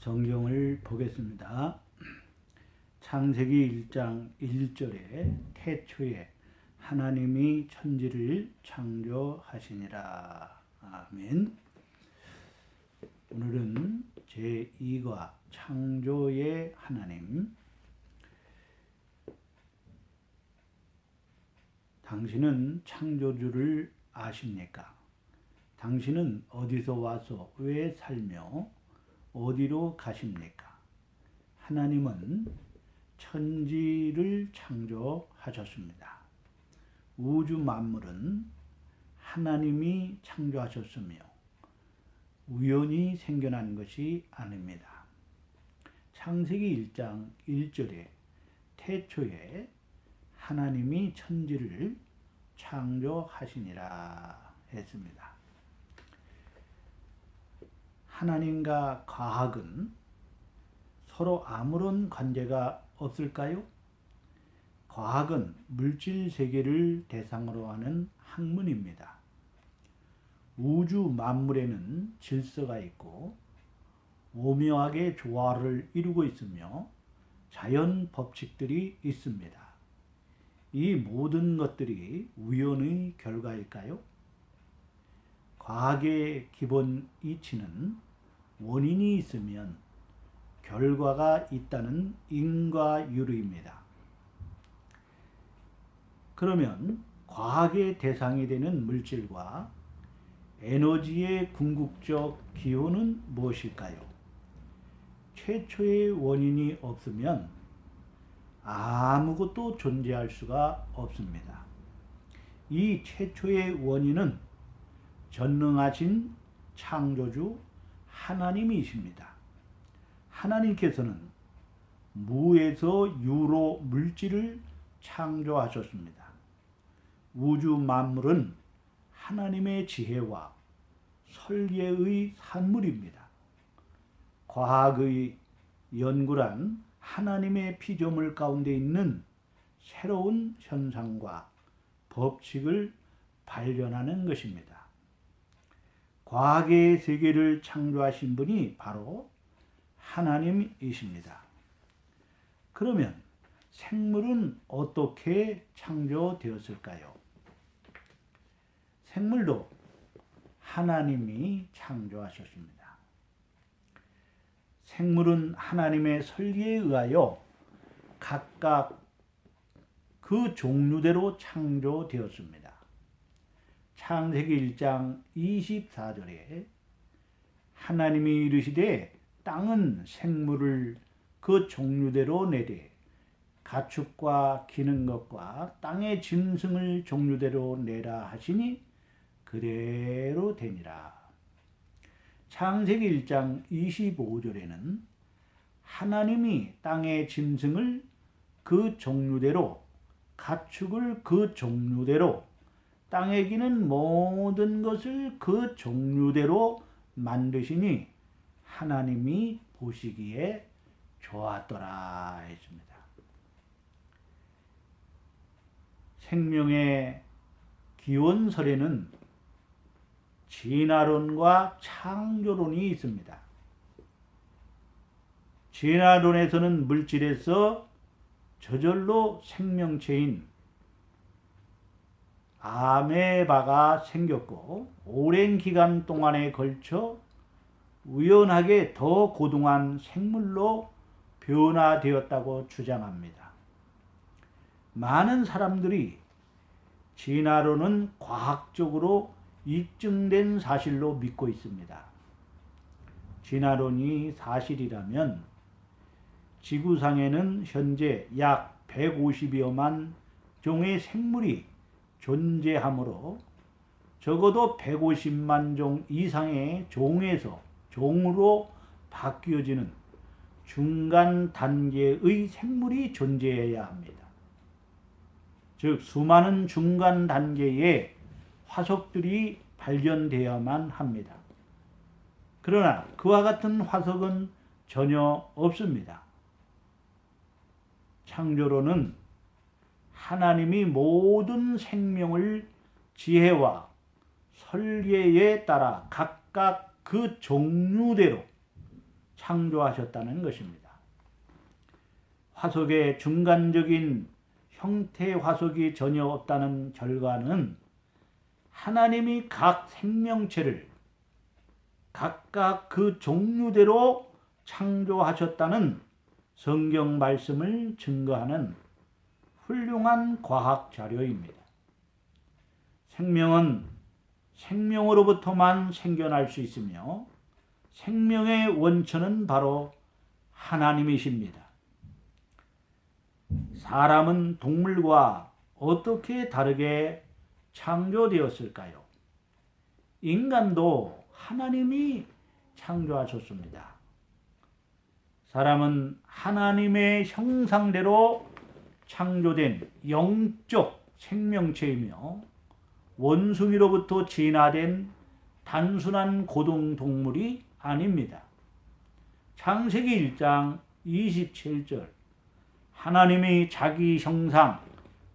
성경을 보겠습니다. 창세기 1장 1절에 태초에 하나님이 천지를 창조하시니라. 아멘. 오늘은 제2과 창조의 하나님. 당신은 창조주를 아십니까? 당신은 어디서 와서 왜 살며 어디로 가십니까? 하나님은 천지를 창조하셨습니다. 우주 만물은 하나님이 창조하셨으며 우연히 생겨난 것이 아닙니다. 창세기 1장 1절에 태초에 하나님이 천지를 창조하시니라 했습니다. 하나님과 과학은 서로 아무런 관계가 없을까요? 과학은 물질 세계를 대상으로 하는 학문입니다. 우주 만물에는 질서가 있고 오묘하게 조화를 이루고 있으며 자연 법칙들이 있습니다. 이 모든 것들이 우연의 결과일까요? 과학의 기본 이치는 원인이 있으면 결과가 있다는 인과유리입니다. 그러면 과학의 대상이 되는 물질과 에너지의 궁극적 기호는 무엇일까요? 최초의 원인이 없으면 아무것도 존재할 수가 없습니다. 이 최초의 원인은 전능하신 창조주 하나님이십니다. 하나님께서는 무에서 유로 물질을 창조하셨습니다. 우주 만물은 하나님의 지혜와 설계의 산물입니다. 과학의 연구란 하나님의 피조물 가운데 있는 새로운 현상과 법칙을 발견하는 것입니다. 과학의 세계를 창조하신 분이 바로 하나님이십니다. 그러면 생물은 어떻게 창조되었을까요? 생물도 하나님이 창조하셨습니다. 생물은 하나님의 설계에 의하여 각각 그 종류대로 창조되었습니다. 창세기 1장 24절에 하나님이 이르시되 땅은 생물을 그 종류대로 내되 가축과 기는 것과 땅의 짐승을 종류대로 내라 하시니 그대로 되니라. 창세기 1장 25절에는 하나님이 땅의 짐승을 그 종류대로 가축을 그 종류대로 땅에 기는 모든 것을 그 종류대로 만드시니 하나님이 보시기에 좋았더라 했습니다. 생명의 기원설에는 진화론과 창조론이 있습니다. 진화론에서는 물질에서 저절로 생명체인 아메바가 생겼고 오랜 기간 동안에 걸쳐 우연하게 더 고동한 생물로 변화되었다고 주장합니다. 많은 사람들이 진화론은 과학적으로 입증된 사실로 믿고 있습니다. 진화론이 사실이라면 지구상에는 현재 약 150여만 종의 생물이 존재하므로 적어도 150만 종 이상의 종에서 종으로 바뀌어지는 중간 단계의 생물이 존재해야 합니다. 즉 수많은 중간 단계의 화석들이 발견되어야만 합니다. 그러나 그와 같은 화석은 전혀 없습니다. 창조로는 하나님이 모든 생명을 지혜와 설계에 따라 각각 그 종류대로 창조하셨다는 것입니다. 화석의 중간적인 형태 화석이 전혀 없다는 결과는 하나님이 각 생명체를 각각 그 종류대로 창조하셨다는 성경 말씀을 증거하는 훌륭한 과학 자료입니다. 생명은 생명으로부터만 생겨날 수 있으며 생명의 원천은 바로 하나님이십니다. 사람은 동물과 어떻게 다르게 창조되었을까요? 인간도 하나님이 창조하셨습니다. 사람은 하나님의 형상대로 창조된 영적 생명체이며 원숭이로부터 진화된 단순한 고동 동물이 아닙니다. 창세기 1장 27절 하나님이 자기 형상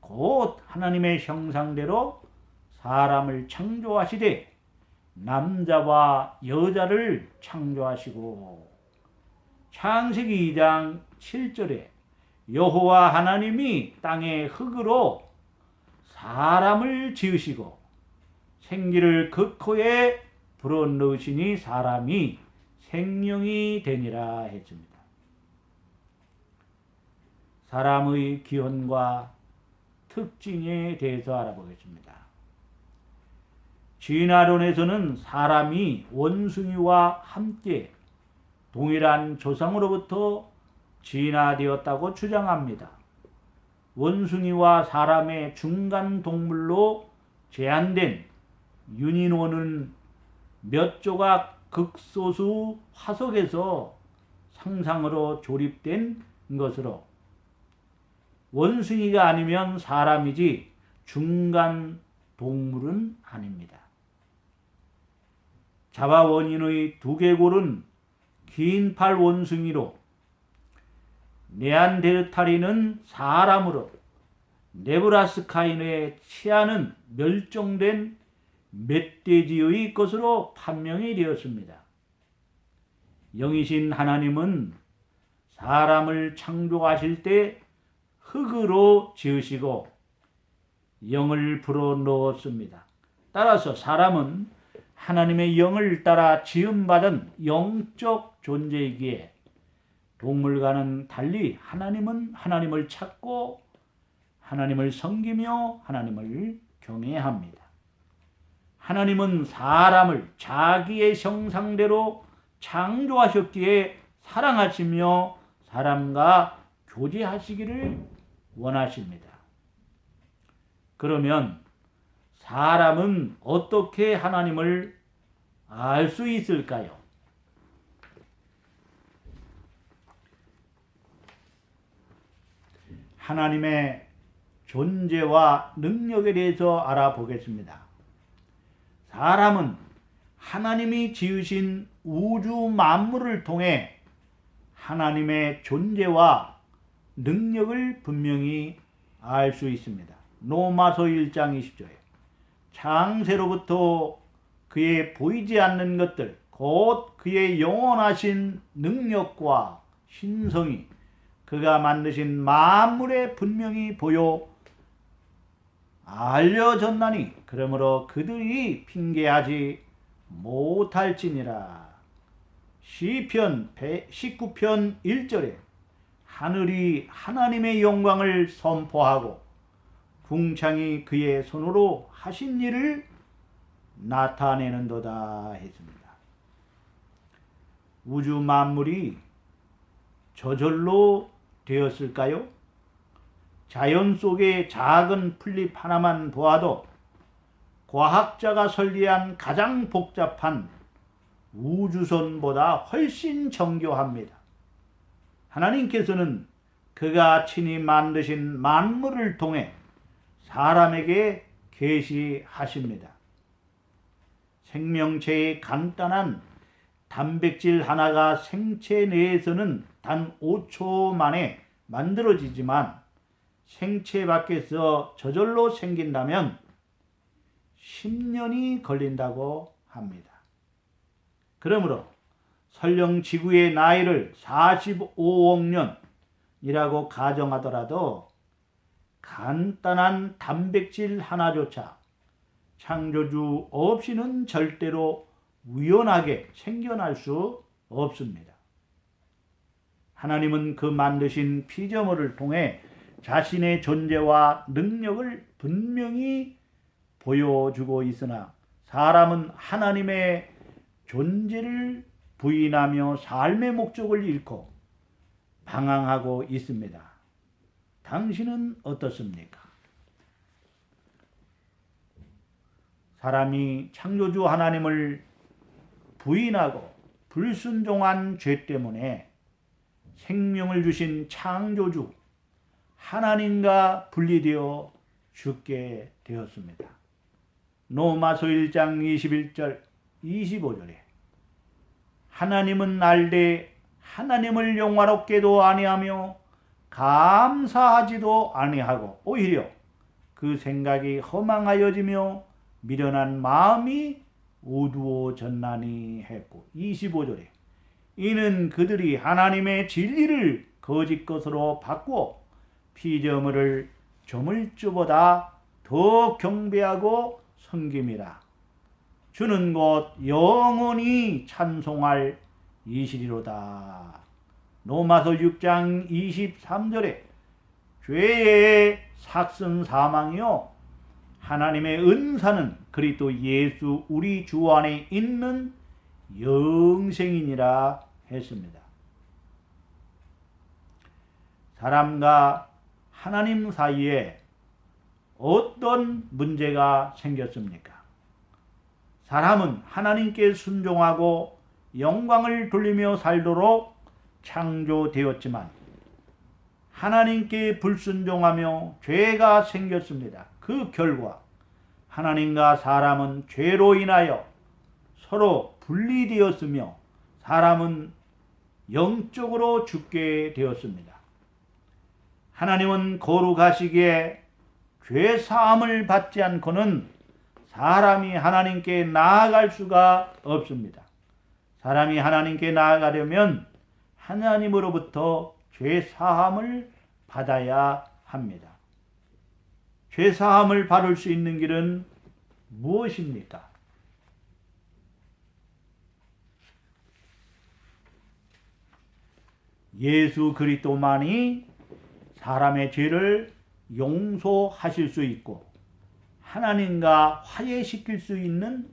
곧 하나님의 형상대로 사람을 창조하시되 남자와 여자를 창조하시고 창세기 2장 7절에 여호와 하나님이 땅의 흙으로 사람을 지으시고 생기를 그 코에 불어넣으시니 사람이 생명이 되니라 했습니다. 사람의 기원과 특징에 대해서 알아보겠습니다. 진화론에서는 사람이 원숭이와 함께 동일한 조상으로부터 진화되었다고 주장합니다. 원숭이와 사람의 중간 동물로 제한된 유니노는 몇 조각 극소수 화석에서 상상으로 조립된 것으로 원숭이가 아니면 사람이지 중간 동물은 아닙니다. 자바 원인의 두개골은 긴 팔 원숭이로 네안데르탈인은 사람으로 네브라스카인의 치아는 멸종된 멧돼지의 것으로 판명이 되었습니다. 영이신 하나님은 사람을 창조하실 때 흙으로 지으시고 영을 불어 넣었습니다. 따라서 사람은 하나님의 영을 따라 지음받은 영적 존재이기에 동물과는 달리 하나님은 하나님을 찾고 하나님을 섬기며 하나님을 경외합니다. 하나님은 사람을 자기의 형상대로 창조하셨기에 사랑하시며 사람과 교제하시기를 원하십니다. 그러면 사람은 어떻게 하나님을 알 수 있을까요? 하나님의 존재와 능력에 대해서 알아보겠습니다. 사람은 하나님이 지으신 우주 만물을 통해 하나님의 존재와 능력을 분명히 알 수 있습니다. 로마서 1장 20절에 창세로부터 그의 보이지 않는 것들 곧 그의 영원하신 능력과 신성이 그가 만드신 만물에 분명히 보여 알려졌나니 그러므로 그들이 핑계하지 못할지니라. 시편 19편 1절에 하늘이 하나님의 영광을 선포하고 궁창이 그의 손으로 하신 일을 나타내는도다 했습니다. 우주 만물이 저절로 되었을까요? 자연 속의 작은 풀잎 하나만 보아도 과학자가 설계한 가장 복잡한 우주선보다 훨씬 정교합니다. 하나님께서는 그가 친히 만드신 만물을 통해 사람에게 계시하십니다. 생명체의 간단한 단백질 하나가 생체 내에서는 단 5초 만에 만들어지지만 생체 밖에서 저절로 생긴다면 10년이 걸린다고 합니다. 그러므로 설령 지구의 나이를 45억 년이라고 가정하더라도 간단한 단백질 하나조차 창조주 없이는 절대로 우연하게 생겨날 수 없습니다. 하나님은 그 만드신 피조물을 통해 자신의 존재와 능력을 분명히 보여주고 있으나 사람은 하나님의 존재를 부인하며 삶의 목적을 잃고 방황하고 있습니다. 당신은 어떻습니까? 사람이 창조주 하나님을 부인하고 불순종한 죄 때문에 생명을 주신 창조주 하나님과 분리되어 죽게 되었습니다. 로마서 1장 21절 25절에 하나님은 알되 하나님을 영화롭게도 아니하며 감사하지도 아니하고 오히려 그 생각이 허망하여지며 미련한 마음이 어두워졌나니 했고 25절에 이는 그들이 하나님의 진리를 거짓 것으로 바꾸어 피조물을 조물주보다 더 경배하고 섬김이라 주는 곧 영원히 찬송할 이시리로다. 로마서 6장 23절에 죄의 삭슨 사망이요 하나님의 은사는 그리스도 예수 우리 주 안에 있는 영생이니라 했습니다. 사람과 하나님 사이에 어떤 문제가 생겼습니까? 사람은 하나님께 순종하고 영광을 돌리며 살도록 창조되었지만 하나님께 불순종하며 죄가 생겼습니다. 그 결과 하나님과 사람은 죄로 인하여 서로 분리되었으며 사람은 영적으로 죽게 되었습니다. 하나님은 거룩하시기에 죄 사함을 받지 않고는 사람이 하나님께 나아갈 수가 없습니다. 사람이 하나님께 나아가려면 하나님으로부터 죄 사함을 받아야 합니다. 죄 사함을 받을 수 있는 길은 무엇입니까? 예수 그리스도만이 사람의 죄를 용서하실 수 있고 하나님과 화해시킬 수 있는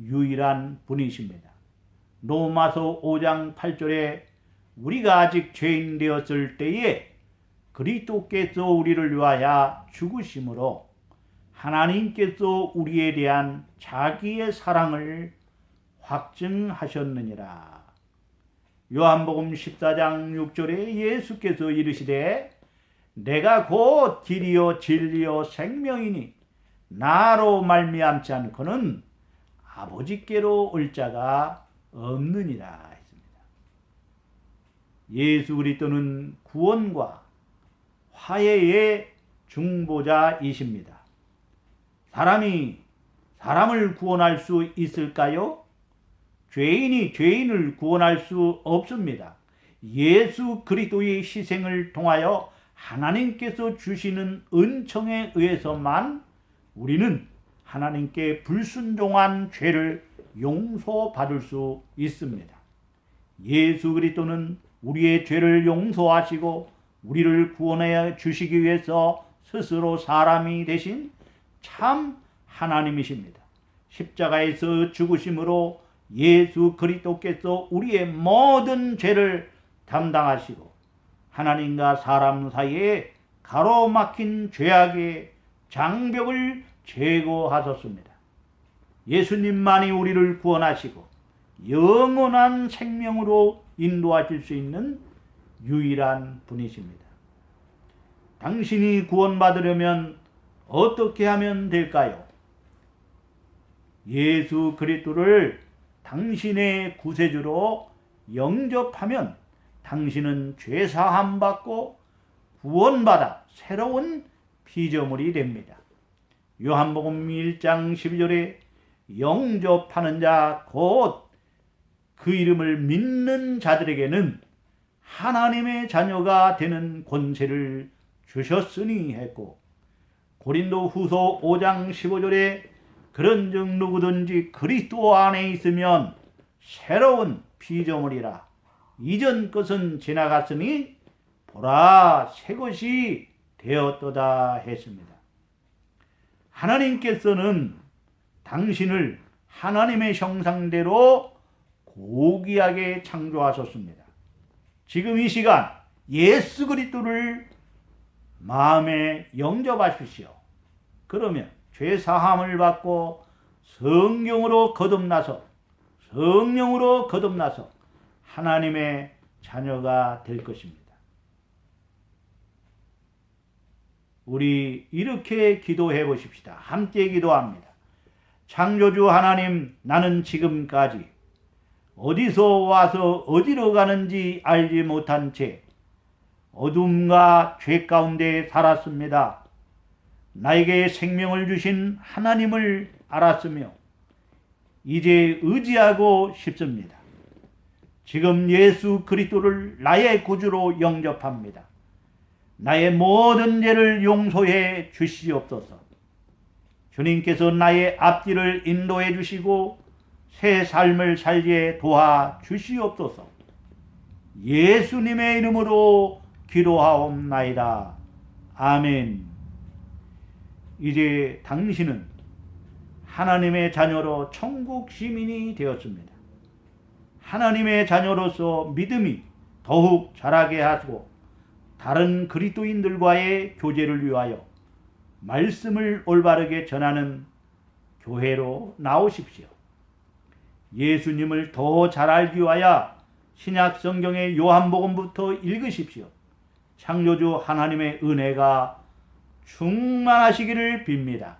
유일한 분이십니다. 로마서 5장 8절에 우리가 아직 죄인 되었을 때에 그리스도께서 우리를 위하여 죽으심으로 하나님께서 우리에 대한 자기의 사랑을 확증하셨느니라. 요한복음 14장 6절에 예수께서 이르시되 내가 곧 길이요 진리요 생명이니 나로 말미암지 않고는 아버지께로 올 자가 없느니라 했습니다. 예수 그리스도는 구원과 화해의 중보자이십니다. 사람이 사람을 구원할 수 있을까요? 죄인이 죄인을 구원할 수 없습니다. 예수 그리스도의 희생을 통하여 하나님께서 주시는 은총에 의해서만 우리는 하나님께 불순종한 죄를 용서받을 수 있습니다. 예수 그리스도는 우리의 죄를 용서하시고 우리를 구원해 주시기 위해서 스스로 사람이 되신 참 하나님이십니다. 십자가에서 죽으심으로 예수 그리스도께서 우리의 모든 죄를 담당하시고 하나님과 사람 사이에 가로막힌 죄악의 장벽을 제거하셨습니다. 예수님만이 우리를 구원하시고 영원한 생명으로 인도하실 수 있는 유일한 분이십니다. 당신이 구원받으려면 어떻게 하면 될까요? 예수 그리스도를 당신의 구세주로 영접하면 당신은 죄 사함 받고 구원받아 새로운 피조물이 됩니다. 요한복음 1장 12절에 영접하는 자 곧 그 이름을 믿는 자들에게는 하나님의 자녀가 되는 권세를 주셨으니 했고 고린도 후서 5장 15절에 그런즉 누구든지 그리스도 안에 있으면 새로운 피조물이라 이전 것은 지나갔으니 보라 새 것이 되었도다 했습니다. 하나님께서는 당신을 하나님의 형상대로 고귀하게 창조하셨습니다. 지금 이 시간 예수 그리스도를 마음에 영접하십시오. 그러면 죄 사함을 받고 성경으로 거듭나서 성령으로 거듭나서 하나님의 자녀가 될 것입니다. 우리 이렇게 기도해 보십시다. 함께 기도합니다. 창조주 하나님, 나는 지금까지 어디서 와서 어디로 가는지 알지 못한 채 어둠과 죄 가운데 살았습니다. 나에게 생명을 주신 하나님을 알았으며 이제 의지하고 싶습니다. 지금 예수 그리스도를 나의 구주로 영접합니다. 나의 모든 죄를 용서해 주시옵소서. 주님께서 나의 앞길을 인도해 주시고 새 삶을 살게 도와 주시옵소서. 예수님의 이름으로 기도하옵나이다. 아멘. 이제 당신은 하나님의 자녀로 천국 시민이 되었습니다. 하나님의 자녀로서 믿음이 더욱 자라게 하고 다른 그리스도인들과의 교제를 위하여 말씀을 올바르게 전하는 교회로 나오십시오. 예수님을 더 잘 알기 위하여 신약 성경의 요한복음부터 읽으십시오. 창조주 하나님의 은혜가 충만하시기를 빕니다.